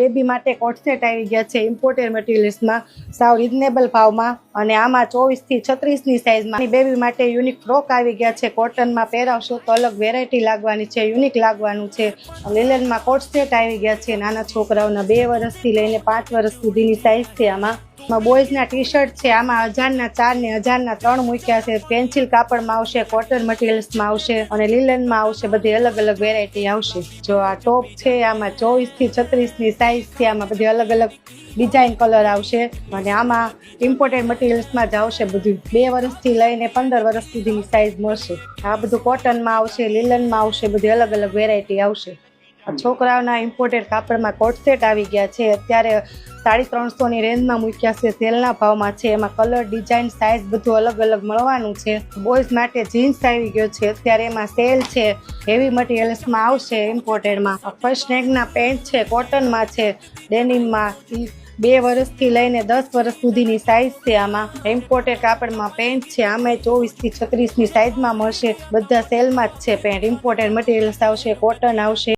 Baby માટે coat set આવી ગયા છે ઇમ્પોર્ટેડ મટીરિયલ્સમાં સાવ રિઝનેબલ ભાવમાં અને આમાં ચોવીસથી છત્રીસની સાઇઝમાં બેબી માટે યુનિક ફ્રોક આવી ગયા છે. કોટનમાં પહેરાવશો તો અલગ વેરાયટી લાગવાની છે યુનિક લાગવાનું છે. લીલનમાં કોટસેટ આવી ગયા છે. નાના છોકરાઓના બે વર્ષથી લઈને પાંચ વર્ષ સુધીની સાઇઝ છે આમાં. બોયઝના ટી શર્ટ છે, આમાં હજારના ચાર ને હજારના ત્રણ મૂક્યા છે, પેન્સિલ કાપડમાં આવશે, કોટન મટીરિયલ્સમાં આવશે અને લીલનમાં આવશે, બધી અલગ અલગ વેરાયટી આવશે. જો આ ટોપ છે, આમાં ચોવીસથી છત્રીસની સાઇઝ છે, આમાં બધી અલગ અલગ ડિઝાઇન કલર આવશે અને આમાં ઇમ્પોર્ટેડ મટીરિયલ્સમાં જ આવશે બધું. બે વર્ષથી લઈને પંદર વર્ષ સુધીની સાઇઝ મળશે. આ બધું કોટનમાં આવશે, લીલનમાં આવશે, બધી અલગ અલગ વેરાયટી આવશે. છોકરાઓના ઇમ્પોર્ટેડ કાપડમાં કોટ સેટ આવી ગયા છે, અત્યારે સાડી ત્રણસોની રેન્જમાં મૂક્યા છે. સેલના ભાવમાં છે. એમાં કલર, ડિઝાઇન સાઇઝ બધું અલગ અલગ મળવાનું છે. બોયઝ માટે જીન્સ આવી ગયો છે. અત્યારે એમાં સેલ છે. હેવી મટીરિયલ્સમાં આવશે ઇમ્પોર્ટેડમાં ફર્સ્ટ નેકના પેન્ટ છે કોટનમાં છે ડેનિમમાં બે વર્ષથી લઈને દસ વર્ષ સુધીની સાઇઝ છે આમાં. ઇમ્પોર્ટેડ કાપડમાં પેન્ટ છે. આમાં ચોવીસથી છત્રીસની સાઇઝમાં મળશે. બધા સેલમાં જ છે પેન્ટ ઇમ્પોર્ટેડ મટીરિયલ્સ આવશે કોટન આવશે.